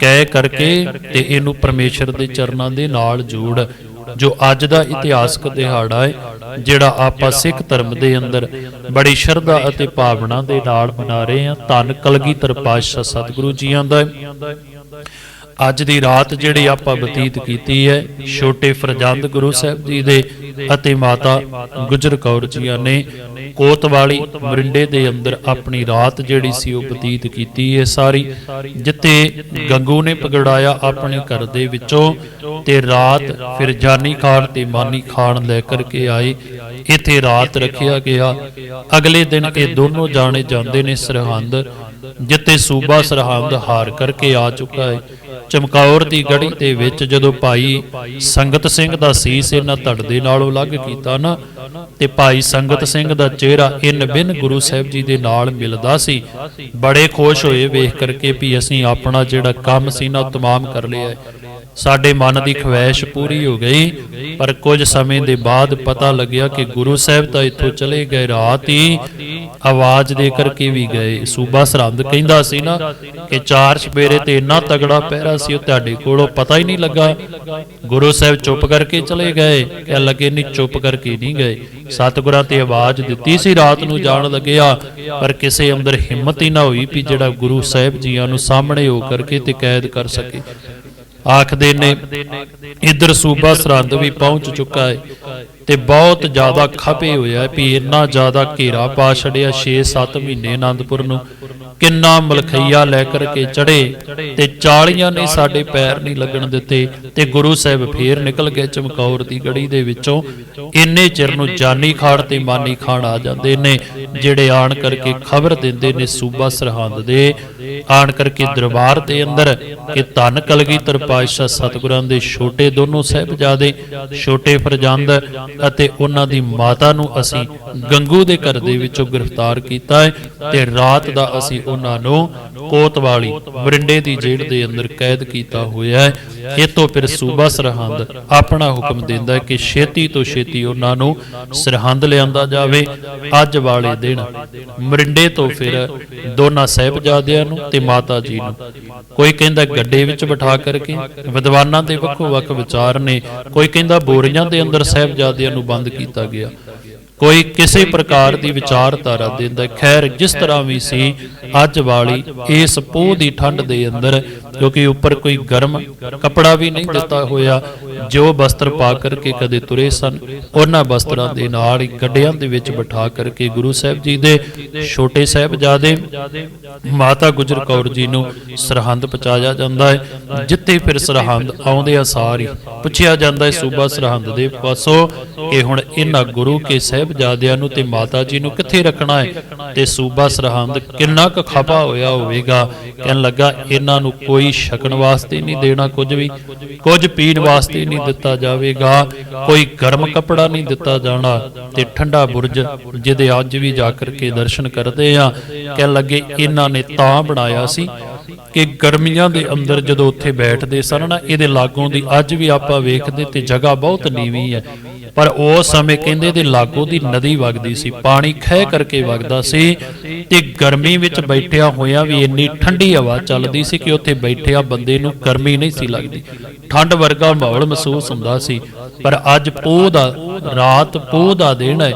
ਕਹਿ ਕਰਕੇ ਤੇ ਇਹਨੂੰ ਪਰਮੇਸ਼ਰ ਦੇ ਚਰਨਾਂ ਦੇ ਨਾਲ ਜੋੜ, ਜੋ ਅੱਜ ਦਾ ਇਤਿਹਾਸਕ ਦਿਹਾੜਾ ਹੈ, ਜਿਹੜਾ ਆਪਾਂ ਸਿੱਖ ਧਰਮ ਦੇ ਅੰਦਰ ਬੜੀ ਸ਼ਰਧਾ ਅਤੇ ਭਾਵਨਾ ਦੇ ਨਾਲ ਮਨਾ ਰਹੇ ਹਾਂ। ਧੰਨ ਕਲਗੀਧਰ ਪਾਤਸ਼ਾਹ ਸਤਿਗੁਰੂ ਜੀਆਂ ਦਾ। ਅੱਜ ਦੀ ਰਾਤ ਜਿਹੜੀ ਆਪਾਂ ਬਤੀਤ ਕੀਤੀ ਹੈ, ਛੋਟੇ ਫਰਜ਼ੰਦ ਗੁਰੂ ਸਾਹਿਬ ਜੀ ਦੇ ਅਤੇ ਮਾਤਾ ਗੁਜਰ ਕੌਰ ਜੀਆਂ ਨੇ ਕੋਤਵਾਲੀ ਮਰਿੰਡੇ ਦੇ ਅੰਦਰ ਆਪਣੀ ਰਾਤ ਜਿਹੜੀ ਸੀ ਉਹ ਬਤੀਤ ਕੀਤੀ ਹੈ ਸਾਰੀ ਜਿੱਤੇ ਗੰਗੂ ਨੇ ਪਗੜਾਇਆ ਆਪਣੇ ਘਰ ਦੇ ਵਿੱਚੋਂ ਤੇ ਰਾਤ ਫਿਰ ਜਾਨੀ ਖਾਨ ਤੇ ਮਾਨੀ ਖਾਨ ਲੈ ਕਰਕੇ ਆਏ। ਇੱਥੇ ਰਾਤ ਰੱਖਿਆ ਗਿਆ। ਅਗਲੇ ਦਿਨ ਇਹ ਦੋਨੋਂ ਜਾਣੇ ਜਾਂਦੇ ਨੇ ਸਰਹੰਦ ਜਿੱਤੇ ਸੂਬਾ ਸਰਹੰਦ ਹਾਰ ਕਰਕੇ ਆ ਚੁੱਕਾ ਹੈ। ਚਮਕੌਰ ਦੀ ਗੜੀ ਦੇ ਵਿੱਚ ਜਦੋਂ ਭਾਈ ਸੰਗਤ ਸਿੰਘ ਦਾ ਸੀਸ ਇਹਨਾਂ ਧੜ ਦੇ ਨਾਲੋਂ ਅਲੱਗ ਕੀਤਾ ਨਾ, ਤੇ ਭਾਈ ਸੰਗਤ ਸਿੰਘ ਦਾ ਚਿਹਰਾ ਇਨ ਬਿਨ ਗੁਰੂ ਸਾਹਿਬ ਜੀ ਦੇ ਨਾਲ ਮਿਲਦਾ ਸੀ, ਬੜੇ ਖੁਸ਼ ਹੋਏ ਵੇਖ ਕਰਕੇ ਵੀ ਅਸੀਂ ਆਪਣਾ ਜਿਹੜਾ ਕੰਮ ਸੀ ਨਾ ਤਮਾਮ ਕਰ ਲਿਆ ਸਾਡੇ ਮਨ ਦੀ ਖੁਆਇਸ਼ ਪੂਰੀ ਹੋ ਗਈ, ਪਰ ਕੁਝ ਸਮੇਂ ਦੇ ਬਾਅਦ ਪਤਾ ਲੱਗਿਆ ਕਿ ਗੁਰੂ ਸਾਹਿਬ ਤਾਂ ਇੱਥੋਂ ਚਲੇ ਗਏ, ਰਾਤ ਹੀ ਆਵਾਜ਼ ਦੇ ਕਰਕੇ ਵੀ ਗਏ। ਸੂਬਾ ਸਰਹੰਦ ਕਹਿੰਦਾ ਸੀ ਨਾ ਕਿ ਚਾਰ ਸਵੇਰੇ ਤੇ ਇੰਨਾ ਤਗੜਾ ਪਹਿਰਾ ਸੀ, ਉਹ ਤੁਹਾਡੇ ਕੋਲੋਂ ਪਤਾ ਹੀ ਨਹੀਂ ਲੱਗਾ। ਗੁਰੂ ਸਾਹਿਬ ਚੁੱਪ ਕਰਕੇ ਚਲੇ ਗਏ ਕਹਿ ਲੱਗੇ, ਨਹੀਂ, ਚੁੱਪ ਕਰਕੇ ਨਹੀਂ ਗਏ। ਸਤਿਗੁਰਾਂ ਤੇ ਆਵਾਜ਼ ਦਿੱਤੀ ਸੀ, ਰਾਤ ਨੂੰ ਜਾਣ ਲੱਗਿਆ, ਪਰ ਕਿਸੇ ਅੰਦਰ ਹਿੰਮਤ ਹੀ ਨਾ ਹੋਈ ਵੀ ਜਿਹੜਾ ਗੁਰੂ ਸਾਹਿਬ ਜੀਆਂ ਨੂੰ ਸਾਹਮਣੇ ਹੋ ਕਰਕੇ ਤੇ ਕੈਦ ਕਰ ਸਕੇ। ਆਖਦੇ ਨੇ, ਇਧਰ ਸੂਬਾ ਸਰਹੰਦ ਵੀ ਪਹੁੰਚ ਚੁੱਕਾ ਹੈ ਤੇ ਬਹੁਤ ਜ਼ਿਆਦਾ ਖਪੇ ਹੋਇਆ ਵੀ ਇੰਨਾ ਜ਼ਿਆਦਾ ਘੇਰਾ ਪਾ ਛੜਿਆ 6-7 ਮਹੀਨੇ ਆਨੰਦਪੁਰ ਨੂੰ। ਕਿੰਨਾ ਮਲਖਈਆ ਲੈ ਕਰਕੇ ਚੜੇ ਤੇ 40 ਨੇ ਸਾਡੇ ਪੈਰ ਨਹੀਂ ਲੱਗਣ ਦਿੱਤੇ ਤੇ ਗੁਰੂ ਸਾਹਿਬ ਫੇਰ ਨਿਕਲ ਗਏ ਚਮਕੌਰ ਦੀ ਗੜੀ ਦੇ ਵਿੱਚੋਂ। ਇੰਨੇ ਚਿਰ ਨੂੰ ਜਾਨੀ ਖਾੜ ਤੇ ਮਾਨੀ ਖਾਣ ਆ ਜਾਂਦੇ ਨੇ, ਜਿਹੜੇ ਆਣ ਕਰਕੇ ਖਬਰ ਦਿੰਦੇ ਨੇ ਸੂਬਾ ਸਰਹੰਦ ਦੇ। ਆਣ ਕਰਕੇ ਦਰਬਾਰ ਦੇ ਅੰਦਰ ਕਿ ਧੰਨ ਕਲਗੀਧਰ ਪਾਤਸ਼ਾਹ ਸਤਿਗੁਰਾਂ ਦੇ ਛੋਟੇ ਦੋਨੋਂ ਸਹਿਬਜ਼ਾਦੇ ਛੋਟੇ ਫਰਜ਼ੰਦ ਅਤੇ ਉਹਨਾਂ ਦੀ ਮਾਤਾ ਨੂੰ ਅਸੀਂ ਗੰਗੂ ਦੇ ਘਰ ਦੇ ਵਿੱਚੋਂ ਗ੍ਰਿਫਤਾਰ ਕੀਤਾ ਹੈ ਤੇ ਰਾਤ ਦਾ ਅਸੀਂ ਉਹਨਾਂ ਨੂੰ ਕੋਤਵਾਲੀ ਬਰਿੰਡੇ ਦੀ ਜੇਲ੍ਹ ਦੇ ਅੰਦਰ ਕੈਦ ਕੀਤਾ ਹੋਇਆ ਹੈ। ਇਹ ਤੋਂ ਫਿਰ ਸੂਬਾ ਸਰਹੰਦ ਆਪਣਾ ਹੁਕਮ ਦਿੰਦਾ ਕਿ ਛੇਤੀ ਤੋਂ ਛੇਤੀ ਉਹਨਾਂ ਨੂੰ ਸਰਹੰਦ ਲਿਆਂਦਾ ਜਾਵੇ ਅੱਜ ਵਾਲੇ ਦਿਨ ਮਰਿੰਡੇ ਤੋਂ ਫਿਰ ਦੋਨਾਂ ਸਹਿਬਜ਼ਾਦਿਆਂ ਨੂੰ ਤੇ ਮਾਤਾ ਜੀ ਨੂੰ। ਕੋਈ ਕਹਿੰਦਾ ਗੱਡੇ ਵਿੱਚ ਬਿਠਾ ਕਰਕੇ ਵਿਦਵਾਨਾਂ ਦੇ ਵੱਖੋ ਵੱਖ ਵਿਚਾਰ ਨੇ। ਕੋਈ ਕਹਿੰਦਾ ਬੋਰੀਆਂ ਦੇ ਅੰਦਰ ਸਹਿਬਜ਼ਾਦਿਆਂ ਨੂੰ ਬੰਦ ਕੀਤਾ ਗਿਆ। ਕੋਈ ਕਿਸੇ ਪ੍ਰਕਾਰ ਦੀ ਵਿਚਾਰਧਾਰਾ ਦਿੰਦਾ। ਖੈਰ ਜਿਸ ਤਰ੍ਹਾਂ ਵੀ ਸੀ ਅੱਜ ਵਾਲੀ ਇਸ ਪੋਹ ਦੀ ਠੰਡ ਦੇ ਅੰਦਰ ਕਿਉਂਕਿ ਉੱਪਰ ਕੋਈ ਗਰਮ ਕਪੜਾ ਵੀ ਨਹੀਂ ਦਿੱਤਾ ਹੋਇਆ ਜੋ ਬਸਤਰ ਪਾ ਕਰਕੇ ਕਦੇ ਤੁਰੇ ਸਨ ਉਹਨਾਂ ਬਸਤਰਾਂ ਦੇ ਨਾਲ ਹੀ ਗੱਡਿਆਂ ਦੇ ਵਿੱਚ ਬਿਠਾ ਕਰਕੇ ਗੁਰੂ ਸਾਹਿਬ ਜੀ ਦੇ ਛੋਟੇ ਸਾਹਿਬਜ਼ਾਦੇ ਮਾਤਾ ਗੁਜਰ ਕੌਰ ਜੀ ਨੂੰ ਸਰਹੰਦ ਪਹੁੰਚਾਇਆ ਜਾਂਦਾ ਹੈ। ਜਿੱਥੇ ਫਿਰ ਸਰਹੰਦ ਆਉਂਦੇ ਆ ਸਾਰੀ ਪੁੱਛਿਆ ਜਾਂਦਾ ਹੈ ਸੂਬਾ ਸਰਹੰਦ ਦੇ ਪਾਸੋਂ ਕਿ ਹੁਣ ਇਹਨਾਂ ਗੁਰੂ ਕੇ ਸਾਹਿਬਜ਼ਾਦਿਆਂ ਨੂੰ ਤੇ ਮਾਤਾ ਜੀ ਨੂੰ ਕਿੱਥੇ ਰੱਖਣਾ ਹੈ? ਤੇ ਸੂਬਾ ਸਰਹੰਦ ਕਿੰਨਾ ਕੁ ਖਪਾ ਹੋਇਆ ਹੋਵੇਗਾ? ਕਹਿਣ ਲੱਗਾ, ਇਹਨਾਂ ਨੂੰ ਕੋਈ ਛਕਣ ਵਾਸਤੇ ਨਹੀਂ ਦੇਣਾ ਕੁਝ ਵੀ। ਕੁਝ ਪੀਣ ਵਾਸਤੇ ਨਹੀਂ ਦਿੱਤਾ ਜਾਵੇਗਾ। ਕੋਈ ਗਰਮ ਕੱਪੜਾ ਨਹੀਂ ਦਿੱਤਾ ਜਾਣਾ। ਤੇ ਠੰਡਾ ਬੁਰਜ ਜਿਹਦੇ ਅੱਜ ਵੀ ਜਾ ਕਰਕੇ ਦਰਸ਼ਨ ਕਰਦੇ ਆ। ਕਹਿਣ ਲੱਗੇ, ਇਹਨਾਂ ਨੇ ਤਾਂ ਬਣਾਇਆ ਸੀ। ਕਿ ਗਰਮੀਆਂ ਦੇ ਅੰਦਰ ਜਦੋਂ ਉੱਥੇ ਬੈਠਦੇ ਸਨ ਨਾ, ਇਹਦੇ ਲਾਗੋਂ ਦੀ ਅੱਜ ਵੀ ਆਪਾਂ ਵੇਖਦੇ ਤੇ ਜਗ੍ਹਾ ਬਹੁਤ ਨੀਵੀਂ ਹੈ। ਪਰ ਉਸ ਸਮੇਂ ਕਹਿੰਦੇ ਦੇ ਲਾਗੋਂ ਦੀ ਨਦੀ ਵਗਦੀ ਸੀ, ਪਾਣੀ ਖਹਿ ਕਰਕੇ ਵਗਦਾ ਸੀ ਤੇ ਗਰਮੀ ਵਿੱਚ ਬੈਠਿਆ ਹੋਇਆ ਵੀ ਇੰਨੀ ਠੰਡੀ ਹਵਾ ਚੱਲਦੀ ਸੀ ਕਿ ਉੱਥੇ ਬੈਠਿਆ ਬੰਦੇ ਨੂੰ ਗਰਮੀ ਨਹੀਂ ਸੀ ਲੱਗਦੀ। ਠੰਡ ਵਰਗਾ ਮਾਹੌਲ ਮਹਿਸੂਸ ਹੁੰਦਾ ਸੀ। ਪਰ ਅੱਜ ਪੋਹ ਦਾ, ਰਾਤ ਪੋਹ ਦਾ ਦਿਨ ਹੈ।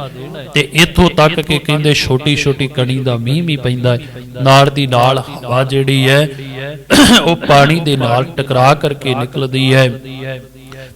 ਤੇ ਇੱਥੋਂ ਤੱਕ ਕਿ ਕਹਿੰਦੇ ਛੋਟੀ ਛੋਟੀ ਕਣੀ ਦਾ ਮੀਂਹ ਵੀ ਪੈਂਦਾ ਹੈ। ਨਾਲ ਦੀ ਨਾਲ ਹਵਾ ਜਿਹੜੀ ਹੈ, ਉਹ ਪਾਣੀ ਦੇ ਨਾਲ ਟਕਰਾ ਕਰਕੇ ਨਿਕਲਦੀ ਹੈ।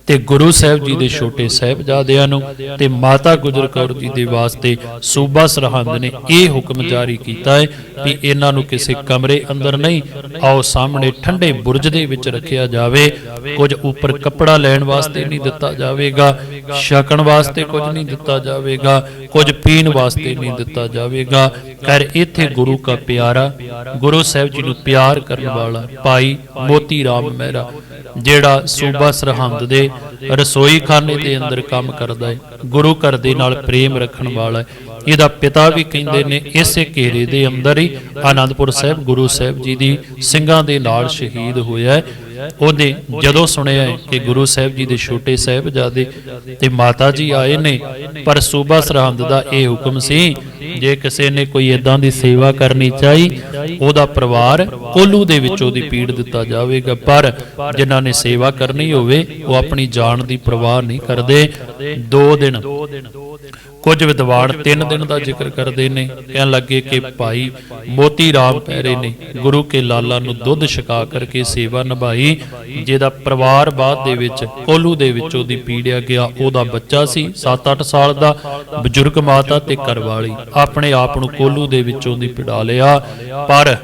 ਤੇ ਗੁਰੂ ਸਾਹਿਬ ਜੀ ਦੇ ਛੋਟੇ ਸਾਹਿਬਜ਼ਾਦਿਆਂ ਨੂੰ ਤੇ ਮਾਤਾ ਗੁਜਰ ਕੌਰ ਜੀ ਦੇ ਵਾਸਤੇ ਸੂਬਾ ਸਰਹੰਦ ਨੇ ਇਹ ਹੁਕਮ ਜਾਰੀ ਕੀਤਾ ਹੈ ਵੀ ਇਹਨਾਂ ਨੂੰ ਕਿਸੇ ਕਮਰੇ ਅੰਦਰ ਨਹੀਂ ਆਓ ਸਾਹਮਣੇ ਠੰਡੇ ਬੁਰਜ ਦੇ ਵਿੱਚ ਰੱਖਿਆ ਜਾਵੇ ਕੁਝ ਉੱਪਰ ਕੱਪੜਾ ਲੈਣ ਵਾਸਤੇ ਨਹੀਂ ਦਿੱਤਾ ਜਾਵੇਗਾ ਛਕਣ ਵਾਸਤੇ ਕੁਝ ਨਹੀਂ ਦਿੱਤਾ ਜਾਵੇਗਾ ਕੁਝ ਪੀਣ ਵਾਸਤੇ ਨਹੀਂ ਦਿੱਤਾ ਜਾਵੇਗਾ। ਕਰ ਇੱਥੇ ਗੁਰੂ ਦਾ ਪਿਆਰਾ ਗੁਰੂ ਸਾਹਿਬ ਜੀ ਨੂੰ ਪਿਆਰ ਕਰਨ ਵਾਲਾ ਭਾਈ ਮੋਤੀ ਰਾਮ ਮਹਿਰਾ। ਜਿਹੜਾ ਸੂਬਾ ਸਰਹੰਦ ਦੇ ਰਸੋਈ ਖਾਨੇ ਦੇ ਅੰਦਰ ਕੰਮ ਕਰਦਾ ਹੈ, ਗੁਰੂ ਘਰ ਦੇ ਨਾਲ ਪ੍ਰੇਮ ਰੱਖਣ ਵਾਲਾ ਹੈ। ਇਹਦਾ ਪਿਤਾ ਵੀ ਕਹਿੰਦੇ ਨੇ, ਇਸੇ ਘੇਰੇ ਦੇ ਅੰਦਰ ਹੀ ਆਨੰਦਪੁਰ ਸਾਹਿਬ ਗੁਰੂ ਸਾਹਿਬ ਜੀ ਦੀ ਸਿੰਘਾਂ ਦੇ ਨਾਲ ਸ਼ਹੀਦ ਹੋਇਆ ਹੈ। ਉਹਨੇ ਜਦੋਂ ਸੁਣਿਆ ਕਿ ਗੁਰੂ ਸਾਹਿਬ ਜੀ ਦੇ ਛੋਟੇ ਸਾਹਿਬਜ਼ਾਦੇ ਤੇ ਮਾਤਾ ਜੀ ਆਏ ਨੇ ਪਰ ਸੂਬਾ ਸਰਹੰਦ ਦਾ ਇਹ ਹੁਕਮ ਸੀ ਜੇ ਕਿਸੇ ਨੇ ਕੋਈ ਇਦਾਂ ਦੀ ਸੇਵਾ ਕਰਨੀ ਚਾਹੀ ਉਹਦਾ ਪਰਿਵਾਰ ਕੋਲੂ ਦੇ ਵਿੱਚ ਉਹਦੀ ਪੀੜ ਦਿੱਤਾ ਜਾਵੇਗਾ। ਪਰ ਜਿਨ੍ਹਾਂ ਨੇ ਸੇਵਾ ਕਰਨੀ ਹੋਵੇ ਉਹ ਆਪਣੀ ਜਾਨ ਦੀ ਪਰਵਾਹ ਨਹੀਂ ਕਰਦੇ। ਦੋ ਦਿਨ। ਕੁਝ ਵਿਦਵਾਨ ਤਿੰਨ ਦਿਨ ਦਾ ਜ਼ਿਕਰ ਕਰਦੇ ਨੇ, ਕਹਿਣ ਲੱਗੇ ਕਿ ਭਾਈ ਮੋਤੀ ਰਾਮ ਪਹਿਰੇ ਨੇ ਗੁਰੂ ਕੇ ਲਾਲਾ ਨੂੰ ਦੁੱਧ ਛਕਾ ਕਰਕੇ ਸੇਵਾ ਨਿਭਾਈ, ਜਿਹਦਾ ਪਰਿਵਾਰ ਬਾਅਦ ਦੇ ਵਿੱਚ ਕੋਲੂ ਦੇ ਵਿੱਚ ਉਹਦੀ ਪੀੜਿਆ ਗਿਆ, ਉਹਦਾ ਬੱਚਾ ਸੀ 7-8 ਸਾਲ ਦਾ, ਬਜ਼ੁਰਗ ਮਾਤਾ ਤੇ ਘਰਵਾਲੀ, ਆਪਣੇ ਆਪ ਨੂੰ ਕੋਲੂ ਦੇ ਵਿੱਚੋਂ ਦੀ ਪਿੜਾ ਲਿਆ, ਪਰ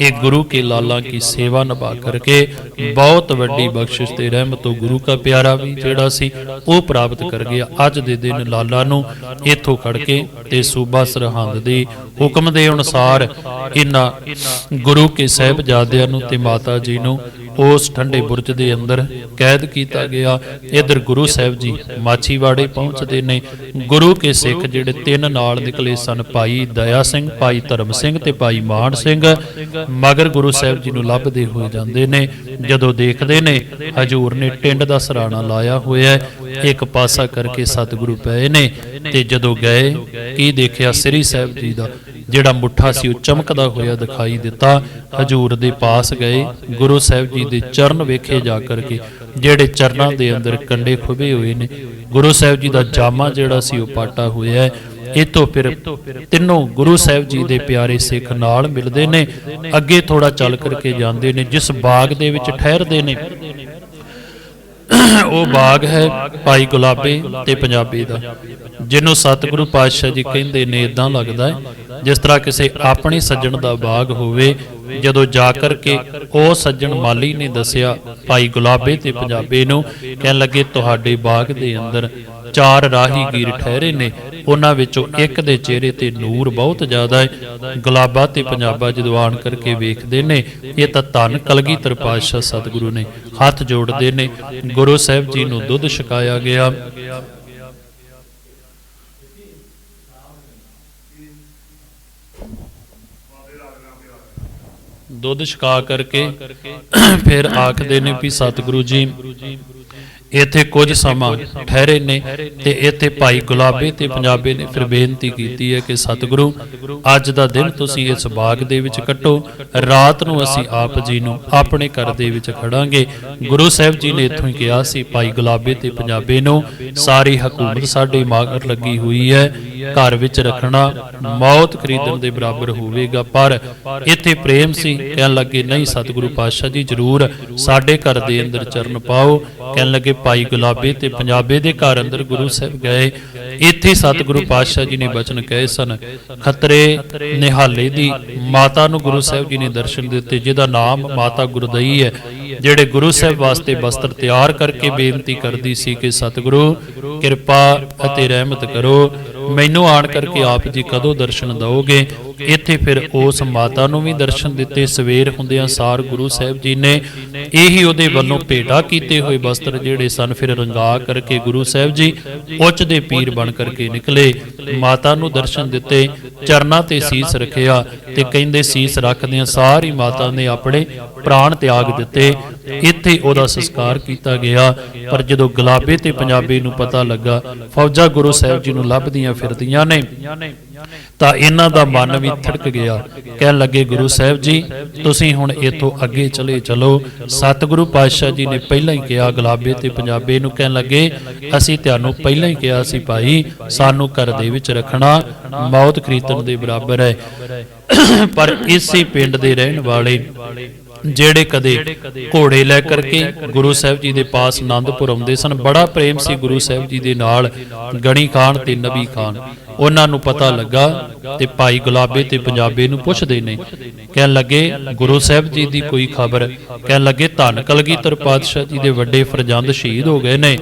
ਇਹ ਗੁਰੂ ਕੇ ਲਾਲਾ ਕੀ ਸੇਵਾ ਨਿਭਾ ਕਰਕੇ ਬਹੁਤ ਵੱਡੀ ਬਖਸ਼ਿਸ਼ ਤੇ ਰਹਿਮਤ ਤੋਂ ਗੁਰੂ ਕਾ ਪਿਆਰਾ ਵੀ ਜਿਹੜਾ ਸੀ, ਉਹ ਪ੍ਰਾਪਤ ਕਰ ਗਿਆ। ਅੱਜ ਦੇ ਦਿਨ ਲਾਲਾ ਨੂੰ ਇੱਥੋਂ ਖੜ ਕੇ ਤੇ ਸੂਬਾ ਸਰਹੰਦ ਦੇ ਹੁਕਮ ਦੇ ਅਨੁਸਾਰ ਇਹਨਾਂ ਗੁਰੂ ਕੇ ਸਾਹਿਬਜ਼ਾਦਿਆਂ ਨੂੰ ਤੇ ਮਾਤਾ ਜੀ ਨੂੰ ਉਸ ਠੰਡੇ ਬੁਰਜ ਦੇ ਅੰਦਰ ਕੈਦ ਕੀਤਾ ਗਿਆ। ਇਧਰ ਗੁਰੂ ਸਾਹਿਬ ਜੀ ਮਾਛੀਵਾੜੇ ਪਹੁੰਚਦੇ ਨੇ। ਗੁਰੂ ਕੇ ਸਿੱਖ ਜਿਹੜੇ ਤਿੰਨ ਨਾਲ ਨਿਕਲੇ ਸਨ, ਭਾਈ ਦਇਆ ਸਿੰਘ, ਭਾਈ ਧਰਮ ਸਿੰਘ ਤੇ ਭਾਈ ਮਾਨ ਸਿੰਘ। ਮਗਰ ਗੁਰੂ ਸਾਹਿਬ ਜੀ ਨੂੰ ਲੱਭਦੇ ਹੋਏ ਜਾਂਦੇ ਨੇ। ਜਦੋਂ ਦੇਖਦੇ ਨੇ, ਹਜੂਰ ਨੇ ਟਿੰਡ ਦਾ ਸਰਾਣਾ ਲਾਇਆ ਹੋਇਆ ਇੱਕ ਪਾਸਾ ਕਰਕੇ ਸਤਿਗੁਰੂ ਪਏ ਨੇ ਤੇ ਜਦੋਂ ਗਏ, ਕੀ ਦੇਖਿਆ? ਸ੍ਰੀ ਸਾਹਿਬ ਜੀ ਦਾ ਜਿਹੜਾ ਮੁੱਠਾ ਸੀ ਉਹ ਚਮਕਦਾ ਹੋਇਆ ਦਿਖਾਈ ਦਿੱਤਾ। ਹਜੂਰ ਦੇ ਪਾਸ ਗਏ। ਗੁਰੂ ਸਾਹਿਬ ਜੀ ਦੇ ਚਰਨ ਵੇਖੇ ਜਾ ਕਰਕੇ ਜਿਹੜੇ ਚਰਨਾਂ ਦੇ ਅੰਦਰ ਕੰਡੇ ਖੁਬੇ ਹੋਏ ਨੇ, ਗੁਰੂ ਸਾਹਿਬ ਜੀ ਦਾ ਜਾਮਾ ਜਿਹੜਾ ਸੀ ਉਹ ਪਾਟਾ ਹੋਇਆ ਹੈ। ਇਤੋਂ ਫਿਰ ਤਿੰਨੋਂ ਗੁਰੂ ਸਾਹਿਬ ਜੀ ਦੇ ਪਿਆਰੇ ਸਿੱਖ ਨਾਲ ਮਿਲਦੇ ਨੇ। ਅੱਗੇ ਥੋੜਾ ਚੱਲ ਕਰਕੇ ਜਾਂਦੇ ਨੇ, ਜਿਸ ਬਾਗ ਦੇ ਵਿੱਚ ਠਹਿਰਦੇ ਨੇ। ਉਹ ਬਾਗ ਹੈ ਭਾਈ ਗੁਲਾਬੇ ਤੇ ਪੰਜਾਬੀ ਦਾ। ਜਿਹਨੂੰ ਸਤਿਗੁਰੂ ਪਾਤਸ਼ਾਹ ਜੀ ਕਹਿੰਦੇ ਨੇ ਇਦਾਂ ਲੱਗਦਾ ਹੈ, ਜਿਸ ਤਰ੍ਹਾਂ ਕਿਸੇ ਆਪਣੇ ਸੱਜਣ ਦਾ ਬਾਗ ਹੋਵੇ, ਜਦੋਂ ਜਾ ਕਰਕੇ ਉਹ ਸੱਜਣ ਮਾਲੀ ਨੇ ਦੱਸਿਆ, ਭਾਈ ਗੁਲਾਬੇ ਤੇ ਪੰਜਾਬੇ ਨੂੰ ਕਹਿਣ ਲੱਗੇ, ਤੁਹਾਡੇ ਬਾਗ ਦੇ ਅੰਦਰ ਚਾਰ ਰਾਹੀਗੀਰ ਠਹਿਰੇ ਨੇ, ਉਹਨਾਂ ਵਿੱਚੋਂ ਇੱਕ ਦੇ ਚਿਹਰੇ ਤੇ ਨੂਰ ਬਹੁਤ ਜ਼ਿਆਦਾ ਹੈ। ਗੁਲਾਬਾ ਤੇ ਪੰਜਾਬਾ ਜਦੋਂ ਆਣ ਕਰਕੇ ਵੇਖਦੇ ਨੇ, ਇਹ ਤਾਂ ਧੰਨ ਕਲਗੀਧਰ ਪਾਤਸ਼ਾਹ ਸਤਿਗੁਰੂ ਨੇ ਹੱਥ ਜੋੜਦੇ ਨੇ। ਗੁਰੂ ਸਾਹਿਬ ਜੀ ਨੂੰ ਦੁੱਧ ਛਕਾਇਆ ਗਿਆ। ਦੁੱਧ ਛਕਾ ਕਰਕੇ ਫਿਰ ਆਖਦੇ ਨੇ ਵੀ ਸਤਿਗੁਰੂ ਜੀ ਇੱਥੇ ਕੁਝ ਸਮਾਂ ਠਹਿਰੇ ਨੇ ਤੇ ਇੱਥੇ ਭਾਈ ਗੁਲਾਬੇ ਤੇ ਪੰਜਾਬੇ ਨੇ ਫਿਰ ਬੇਨਤੀ ਕੀਤੀ ਹੈ ਕਿ ਸਤਿਗੁਰੂ ਅੱਜ ਦਾ ਦਿਨ ਤੁਸੀਂ ਇਸ ਬਾਗ ਦੇ ਵਿੱਚ ਕੱਟੋ ਰਾਤ ਨੂੰ ਅਸੀਂ ਆਪ ਜੀ ਨੂੰ ਆਪਣੇ ਘਰ ਦੇ ਵਿੱਚ ਖੜਾਂਗੇ। ਗੁਰੂ ਸਾਹਿਬ ਜੀ ਨੇ ਇੱਥੋਂ ਹੀ ਕਿਹਾ ਸੀ ਭਾਈ ਗੁਲਾਬੇ ਤੇ ਪੰਜਾਬੇ ਨੂੰ ਸਾਰੀ ਹਕੂਮਤ ਸਾਡੇ ਮਾਗਰ ਲੱਗੀ ਹੋਈ ਹੈ ਘਰ ਵਿੱਚ ਰੱਖਣਾ, ਮੌਤ ਖਰੀਦਣ ਦੇ ਬਰਾਬਰ ਹੋਵੇਗਾ, ਪਰ ਇੱਥੇ ਪ੍ਰੇਮ ਸੀ ਕਹਿਣ ਲੱਗੇ, ਨਹੀਂ ਸਤਿਗੁਰੂ ਪਾਤਸ਼ਾਹ ਜੀ, ਜਰੂਰ ਸਾਡੇ ਘਰ ਦੇ ਅੰਦਰ ਚਰਨ ਪਾਓ। ਕਹਿਣ ਲੱਗੇ, ਭਾਈ ਗੁਲਾਬੇ ਤੇ ਪੰਜਾਬੇ ਦੇ ਘਰ ਅੰਦਰ ਗੁਰੂ ਸਾਹਿਬ ਗਏ। ਇੱਥੇ ਸਤਿਗੁਰੂ ਪਾਤਸ਼ਾਹ ਜੀ ਨੇ ਬਚਨ ਕਹੇ ਸਨ, ਖਤਰੇ ਨਿਹਾਲੇ ਦੀ ਮਾਤਾ ਨੂੰ ਗੁਰੂ ਸਾਹਿਬ ਜੀ ਨੇ ਦਰਸ਼ਨ ਦਿੱਤੇ, ਜਿਹਦਾ ਨਾਮ ਮਾਤਾ ਗੁਰਦਈ ਹੈ, ਜਿਹੜੇ ਗੁਰੂ ਸਾਹਿਬ ਵਾਸਤੇ ਵਸਤਰ ਤਿਆਰ ਕਰਕੇ ਬੇਨਤੀ ਕਰਦੀ ਸੀ ਕਿ, ਸਤਿਗੁਰੂ, ਕਿਰਪਾ ਅਤੇ ਰਹਿਮਤ ਕਰੋ। ਮੈਨੂੰ ਆਣ ਕਰਕੇ ਆਪ ਜੀ ਕਦੋਂ ਦਰਸ਼ਨ ਦਓਗੇ? ਇੱਥੇ ਫਿਰ ਉਸ ਮਾਤਾ ਨੂੰ ਵੀ ਦਰਸ਼ਨ ਦਿੱਤੇ। ਸਵੇਰ ਹੁੰਦਿਆਂ ਸਾਰ ਗੁਰੂ ਸਾਹਿਬ ਜੀ ਨੇ ਇਹੀ ਉਹਦੇ ਵੱਲੋਂ ਭੇਟਾ ਕੀਤੇ ਹੋਏ ਵਸਤਰ ਜਿਹੜੇ ਸਨ, ਫਿਰ ਰੰਗਾ ਕਰਕੇ ਗੁਰੂ ਸਾਹਿਬ ਜੀ ਉੱਚ ਦੇ ਪੀਰ ਬਣ ਕਰਕੇ ਨਿਕਲੇ। ਮਾਤਾ ਨੂੰ ਦਰਸ਼ਨ ਦਿੱਤੇ, ਚਰਨਾਂ ਤੇ ਸੀਸ ਰੱਖਿਆ ਤੇ ਕਹਿੰਦੇ ਸੀਸ ਰੱਖਦਿਆਂ ਸਾਰੀ ਮਾਤਾ ਨੇ ਆਪਣੇ ਪ੍ਰਾਣ ਤਿਆਗ ਦਿੱਤੇ। ਇੱਥੇ ਉਹਦਾ ਸੰਸਕਾਰ ਕੀਤਾ ਗਿਆ। ਪਰ ਜਦੋਂ ਗੁਲਾਬੇ ਤੇ ਪੰਜਾਬੀ ਨੂੰ ਪਤਾ ਲੱਗਾ, ਫੌਜਾਂ ਗੁਰੂ ਸਾਹਿਬ ਜੀ ਨੂੰ ਲੱਭਦੀਆਂ ਫਿਰਦੀਆਂ ਨੇ। ਤਾਂ ਇਹਨਾਂ ਦਾ ਮਨ ਵੀ ਥੜਕ ਗਿਆ। ਕਹਿਣ ਲੱਗੇ, ਗੁਰੂ ਸਾਹਿਬ ਜੀ, ਤੁਸੀਂ ਹੁਣ ਇੱਥੋਂ ਅੱਗੇ ਚਲੇ ਚਲੋ। ਸਤਿਗੁਰੂ ਪਾਤਸ਼ਾਹ ਜੀ ਨੇ ਪਹਿਲਾਂ ਹੀ ਕਿਹਾ, ਗੁਲਾਬੇ ਤੇ ਪੰਜਾਬੇ ਨੂੰ ਕਹਿਣ ਲੱਗੇ, ਅਸੀਂ ਤੁਹਾਨੂੰ ਪਹਿਲਾਂ ਹੀ ਕਿਹਾ ਸੀ ਭਾਈ, ਸਾਨੂੰ ਘਰ ਦੇ ਵਿੱਚ ਰੱਖਣਾ, ਮੌਤ ਖਰੀਦਣ ਦੇ ਬਰਾਬਰ ਹੈ। ਪਰ ਇਸੇ ਪਿੰਡ ਦੇ ਰਹਿਣ ਵਾਲੇ ਜਿਹੜੇ ਕਦੇ ਘੋੜੇ ਲੈ ਕਰਕੇ ਗੁਰੂ ਸਾਹਿਬ ਜੀ ਦੇ ਪਾਸ ਆਨੰਦਪੁਰ ਆਉਂਦੇ ਸਨ, ਬੜਾ ਪ੍ਰੇਮ ਸੀ ਗੁਰੂ ਸਾਹਿਬ ਜੀ ਦੇ ਨਾਲ, ਗਣੀ ਖਾਨ ਤੇ ਨਬੀ ਖਾਨ। ਉਹਨਾਂ ਨੂੰ ਪਤਾ ਲੱਗਾ ਤੇ ਭਾਈ ਗੁਲਾਬੇ ਤੇ ਪੰਜਾਬੇ ਨੂੰ ਪੁੱਛਦੇ ਨੇ ਕਹਿਣ ਲੱਗੇ ਗੁਰੂ ਸਾਹਿਬ ਜੀ ਦੀ ਕੋਈ ਖਬਰ। ਕਹਿਣ ਲੱਗੇ ਧੰਨ ਕਲਗੀਧਰ ਪਾਤਸ਼ਾਹ ਜੀ ਦੇ ਵੱਡੇ ਫਰਜ਼ੰਦ ਸ਼ਹੀਦ ਹੋ ਗਏ ਨੇ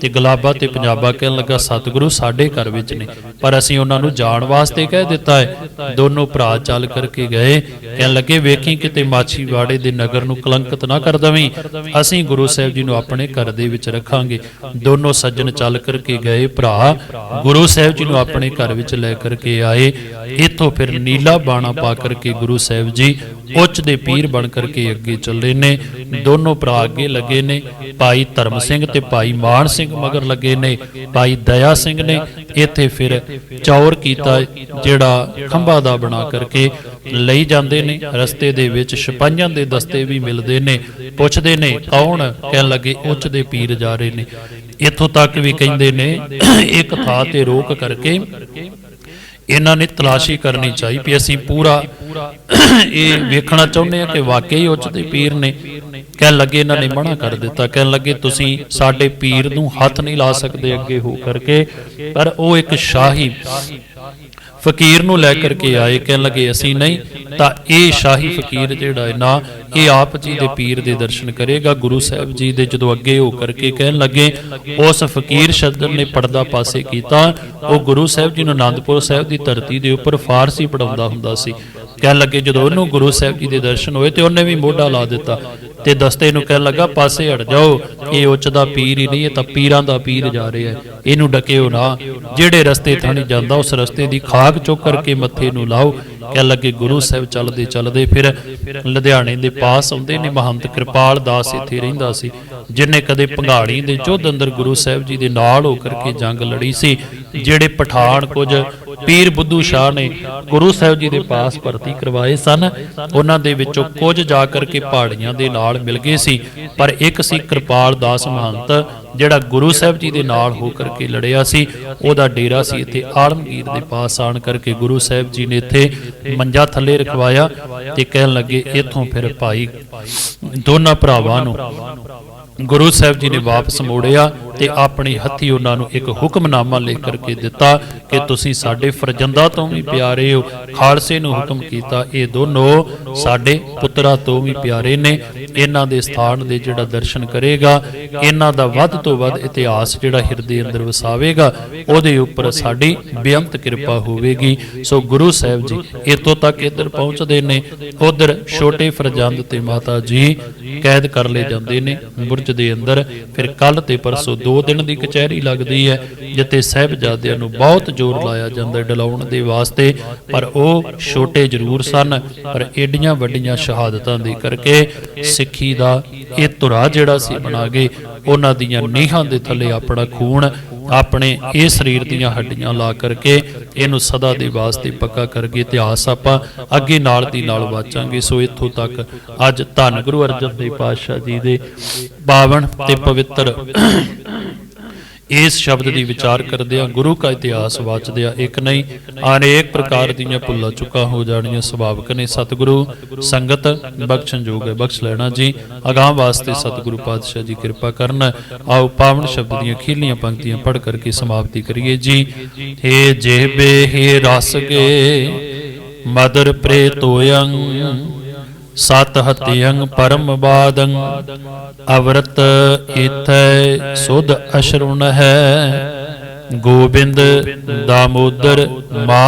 ਤੇ ਗੁਲਾਬਾ ਤੇ ਪੰਜਾਬਾ ਕਹਿਣ ਲੱਗਾ ਸਤਿਗੁਰੂ ਸਾਡੇ ਘਰ ਵਿੱਚ ਨੇ। ਪਰ ਅਸੀਂ ਉਹਨਾਂ ਨੂੰ ਜਾਣ ਵਾਸਤੇ ਕਹਿ ਦਿੱਤਾ ਹੈ। ਦੋਨੋਂ ਭਰਾ ਚੱਲ ਕਰਕੇ ਗਏ। ਕਹਿਣ ਲੱਗੇ ਵੇਖੀ ਕਿਤੇ ਮਾਛੀਵਾੜੇ ਦੇ ਨਗਰ ਨੂੰ ਕਲੰਕਿਤ ਨਾ ਕਰ ਦਵੀਂ। ਅਸੀਂ ਗੁਰੂ ਸਾਹਿਬ ਜੀ ਨੂੰ ਆਪਣੇ ਘਰ ਦੇ ਵਿੱਚ ਰੱਖਾਂਗੇ। ਦੋਨੋਂ ਸੱਜਣ ਚੱਲ ਕਰਕੇ ਗਏ ਭਰਾ ਗੁਰੂ ਸਾਹਿਬ ਜੀ ਨੂੰ ਆਪਣੇ ਘਰ ਵਿੱਚ ਲੈ ਕਰਕੇ ਆਏ। ਇੱਥੋਂ ਫਿਰ ਨੀਲਾ ਬਾਣਾ ਪਾ ਕਰਕੇ ਗੁਰੂ ਸਾਹਿਬ ਜੀ ਉੱਚ ਦੇ ਪੀਰ ਬਣ ਕਰਕੇ ਅੱਗੇ ਚੱਲੇ ਨੇ। ਦੋਨੋਂ ਭਰਾ ਅੱਗੇ ਲੱਗੇ ਨੇ। ਭਾਈ ਧਰਮ ਸਿੰਘ ਤੇ ਭਾਈ ਮਾਨ ਸਿੰਘ ਮਗਰ ਲੱਗੇ ਨੇ। ਭਾਈ ਦਇਆ ਸਿੰਘ ਨੇ ਇੱਥੇ ਫਿਰ ਚੌਰ ਕੀਤਾ, ਜਿਹੜਾ ਖੰਭਾ ਦਾ ਬਣਾ ਕਰਕੇ ਲਈ ਜਾਂਦੇ ਨੇ। ਰਸਤੇ ਦੇ ਵਿੱਚ ਸਿਪਾਹੀਆਂ ਦੇ ਦਸਤੇ ਵੀ ਮਿਲਦੇ ਨੇ। ਪੁੱਛਦੇ ਨੇ, ਕੌਣ ਕਹਿਣ ਲੱਗੇ, ਉੱਚ ਦੇ ਪੀਰ ਜਾ ਰਹੇ ਨੇ। ਇੱਥੋਂ ਤੱਕ ਵੀ ਕਹਿੰਦੇ ਨੇ, ਇੱਕ ਥਾਂ ਤੇ ਰੋਕ ਕਰਕੇ ਇਹਨਾਂ ਨੇ ਤਲਾਸ਼ੀ ਕਰਨੀ ਚਾਹੀ ਵੀ ਅਸੀਂ ਪੂਰਾ ਇਹ ਵੇਖਣਾ ਚਾਹੁੰਦੇ ਆ ਕਿ ਵਾਕਈ ਉੱਚ ਪੀਰ ਨੇ ਕਹਿਣ ਲੱਗੇ ਇਹਨਾਂ ਨੇ ਮਨਾ ਕਰ ਦਿੱਤਾ। ਕਹਿਣ ਲੱਗੇ, ਤੁਸੀਂ ਸਾਡੇ ਪੀਰ ਨੂੰ ਹੱਥ ਨਹੀਂ ਲਾ ਸਕਦੇ ਅੱਗੇ ਹੋ ਕਰਕੇ। ਪਰ ਉਹ ਇੱਕ ਸ਼ਾਹੀ ਫਕੀਰ ਨੂੰ ਲੈ ਕਰਕੇ ਆਏ। ਕਹਿਣ ਲੱਗੇ, ਅਸੀਂ ਨਹੀਂ, ਤਾਂ ਇਹ ਸ਼ਾਹੀ ਫਕੀਰ ਜਿਹੜਾ ਹੈ ਨਾ ਇਹ ਆਪ ਜੀ ਦੇ ਪੀਰ ਦੇ ਦਰਸ਼ਨ ਕਰੇਗਾ, ਗੁਰੂ ਸਾਹਿਬ ਜੀ ਦੇ ਜਦੋਂ ਅੱਗੇ ਹੋ ਕਰਕੇ ਕਹਿਣ ਲੱਗੇ, ਉਸ ਫਕੀਰ ਸ਼ਬਦ ਨੇ ਪਰਦਾ ਪਾਸੇ ਕੀਤਾ, ਉਹ ਗੁਰੂ ਸਾਹਿਬ ਜੀ ਨੂੰ ਆਨੰਦਪੁਰ ਸਾਹਿਬ ਦੀ ਧਰਤੀ ਦੇ ਉੱਪਰ ਫਾਰਸੀ ਪੜਾਉਂਦਾ ਹੁੰਦਾ ਸੀ। ਕਹਿਣ ਲੱਗੇ, ਜਦੋਂ ਉਹਨੂੰ ਗੁਰੂ ਸਾਹਿਬ ਜੀ ਦੇ ਦਰਸ਼ਨ ਹੋਏ ਤੇ ਉਹਨੇ ਵੀ ਮੋਢਾ ਲਾ ਦਿੱਤਾ ਤੇ ਦਸਤੇ ਨੂੰ ਕਹਿਣ ਲੱਗਾ, ਪਾਸੇ ਹਟ ਜਾਓ, ਇਹ ਉੱਚ ਦਾ ਪੀਰ ਹੀ ਨਹੀਂ, ਇਹ ਤਾਂ ਪੀਰਾਂ ਦਾ ਪੀਰ ਜਾ ਰਿਹਾ ਹੈ, ਇਹਨੂੰ ਡਕਿਓ ਨਾ, ਜਿਹੜੇ ਰਸਤੇ ਥਾਣੀ ਜਾਂਦਾ, ਉਸ ਰਸਤੇ ਦੀ ਖਾਕ ਚੁੱਕ ਕਰਕੇ ਮੱਥੇ ਨੂੰ ਲਾਓ ਕਹਿ ਲੱਗੇ, ਗੁਰੂ ਸਾਹਿਬ ਚੱਲਦੇ ਚੱਲਦੇ ਫਿਰ ਲੁਧਿਆਣੇ ਦੇ ਪਾਸ ਆਉਂਦੇ ਨੇ, ਮਹੰਤ ਕਿਰਪਾਲ ਦਾਸ ਇੱਥੇ ਰਹਿੰਦਾ ਸੀ ਜਿਨੇ ਕਦੇ ਭੰਗਾੜੀ ਦੇ ਯੁੱਧ ਅੰਦਰ ਗੁਰੂ ਸਾਹਿਬ ਜੀ ਦੇ ਨਾਲ ਹੋ ਕਰਕੇ ਜੰਗ ਲੜੀ ਸੀ, ਜਿਹੜੇ ਪਠਾਨ ਕੁਝ ਪੀਰ ਬੁੱਧੂ ਸ਼ਾਹ ਨੇ ਗੁਰੂ ਸਾਹਿਬ ਜੀ ਦੇ ਪਾਸ ਭਰਤੀ ਕਰਵਾਏ ਸਨ। ਉਹਨਾਂ ਦੇ ਵਿੱਚੋਂ ਕੁਝ ਜਾ ਕਰਕੇ ਪਹਾੜੀਆਂ ਦੇ ਨਾਲ ਮਿਲ ਗਏ ਸੀ। ਪਰ ਇੱਕ ਸੀ ਕਿਰਪਾਲ ਦਾਸ ਮਹੰਤ ਜਿਹੜਾ ਗੁਰੂ ਸਾਹਿਬ ਜੀ ਦੇ ਨਾਲ ਹੋ ਕਰਕੇ ਲੜਿਆ ਸੀ ਉਹਦਾ ਡੇਰਾ ਸੀ ਇੱਥੇ ਆਲਮਗੀਰ ਦੇ ਪਾਸ ਆਣ ਕਰਕੇ ਗੁਰੂ ਸਾਹਿਬ ਜੀ ਨੇ ਇੱਥੇ ਮੰਜਾ ਥੱਲੇ ਰਖਵਾਇਆ ਤੇ ਕਹਿਣ ਲੱਗੇ ਇੱਥੋਂ ਫਿਰ ਭਾਈ ਦੋਨਾਂ ਭਰਾਵਾਂ ਨੂੰ ਗੁਰੂ ਸਾਹਿਬ ਜੀ ਨੇ ਵਾਪਸ ਮੋੜਿਆ। ਤੇ ਆਪਣੀ ਹੱਥੀ ਉਹਨਾਂ ਨੂੰ ਇੱਕ ਹੁਕਮਨਾਮਾ ਲੈ ਕਰਕੇ ਦਿੱਤਾ ਕਿ ਤੁਸੀਂ ਸਾਡੇ ਫਰਜ਼ੰਦਾ ਤੋਂ ਵੀ ਪਿਆਰੇ ਹੋ। ਖਾਲਸੇ ਨੂੰ ਹੁਕਮ ਕੀਤਾ, ਇਹ ਦੋਨੋਂ ਸਾਡੇ ਪੁੱਤਰਾਂ ਤੋਂ ਵੀ ਪਿਆਰੇ ਨੇ। ਇਹਨਾਂ ਦੇ ਸਥਾਨ ਦੇ ਜਿਹੜਾ ਦਰਸ਼ਨ ਕਰੇਗਾ, ਇਹਨਾਂ ਦਾ ਵੱਧ ਤੋਂ ਵੱਧ ਇਤਿਹਾਸ ਜਿਹੜਾ ਹਿਰਦੇ ਅੰਦਰ ਵਸਾਵੇਗਾ, ਉਹਦੇ ਉੱਪਰ ਸਾਡੀ ਬੇਅੰਤ ਕਿਰਪਾ ਹੋਵੇਗੀ। ਸੋ ਗੁਰੂ ਸਾਹਿਬ ਜੀ ਇਤੋਂ ਤੱਕ ਇੱਧਰ ਪਹੁੰਚਦੇ ਨੇ। ਉਧਰ ਛੋਟੇ ਫਰਜ਼ੰਦ ਤੇ ਮਾਤਾ ਜੀ ਕੈਦ ਕਰ ਲਏ ਜਾਂਦੇ ਨੇ, ਬੁਰਜ ਦੇ ਅੰਦਰ। ਫਿਰ ਕੱਲ ਤੇ ਪਰਸੋਂ ਦੋ ਦਿਨ ਦੀ ਕਚਹਿਰੀ ਲੱਗਦੀ ਹੈ ਜਿੱਤੇ ਸਹਿਬਜ਼ਾਦਿਆਂ ਨੂੰ ਬਹੁਤ ਜ਼ੋਰ ਲਾਇਆ ਜਾਂਦਾ ਡਲਾਉਣ ਦੇ ਵਾਸਤੇ, ਪਰ ਉਹ ਛੋਟੇ ਜ਼ਰੂਰ ਸਨ, ਪਰ ਏਡੀਆਂ ਵੱਡੀਆਂ ਸ਼ਹਾਦਤਾਂ ਦੇ ਕਰਕੇ ਸਿੱਖੀ ਦਾ ਇਹ ਧੁਰਾ ਜਿਹੜਾ ਸੀ ਬਣਾ ਗਏ ਉਹਨਾਂ ਦੀਆਂ ਨੀਹਾਂ ਦੇ ਥੱਲੇ ਆਪਣਾ ਖੂਨ ਆਪਣੇ ਇਹ ਸਰੀਰ ਦੀਆਂ ਹੱਡੀਆਂ ਲਾ ਕਰਕੇ ਇਹਨੂੰ ਸਦਾ ਦੇ ਵਾਸਤੇ ਪੱਕਾ ਕਰਕੇ ਇਤਿਹਾਸ ਆਪਾਂ ਅੱਗੇ ਨਾਲ ਦੀ ਨਾਲ ਵਾਚਾਂਗੇ। ਸੋ ਇੱਥੋਂ ਤੱਕ ਅੱਜ ਧੰਨ ਗੁਰੂ ਅਰਜਨ ਦੇਵ ਪਾਤਸ਼ਾਹ ਜੀ ਦੇ ਪਾਵਨ ਤੇ ਪਵਿੱਤਰ ਇਸ ਸ਼ਬਦ ਦੀ ਵਿਚਾਰ ਕਰਦਿਆਂ ਗੁਰੂ ਕਾ ਇਤਿਹਾਸ ਵਾਚਦਿਆਂ ਇੱਕ ਨਹੀਂ, ਅਨੇਕ ਪ੍ਰਕਾਰ ਦੀਆਂ ਭੁੱਲਾਂ ਚੁੱਕਾ ਹੋ ਜਾਣੀਆਂ ਸੁਭਾਵਕ ਨੇ। ਸਤਿਗੁਰੂ, ਸੰਗਤ ਬਖਸ਼ਣ ਜੋਗ ਹੈ। ਬਖਸ਼ ਲੈਣਾ ਜੀ। ਅਗਾਹ ਵਾਸਤੇ ਸਤਿਗੁਰੂ ਪਾਤਸ਼ਾਹ ਜੀ ਕਿਰਪਾ ਕਰਨ। ਆਓ ਪਾਵਨ ਸ਼ਬਦ ਦੀਆਂ ਖੀਲੀਆਂ ਪੰਕਤੀਆਂ ਪੜ੍ਹ ਕਰਕੇ ਸਮਾਪਤੀ ਕਰੀਏ ਜੀ। ਹੇ ਜਿਹਬੇ ਹੇ ਰਸਗੇ ਮਦਰ ਪ੍ਰੇਤੋਯੰ ਸਤ ਹਤਿਯੰ ਪਰਮ ਬਾਦੰ ਅਵਰਤ ਇਥੈ ਸੁਧ ਅਸ਼ਰੁਣ ਹੈ ਗੋਬਿੰਦ ਦਾਮੋਦਰ ਮਾ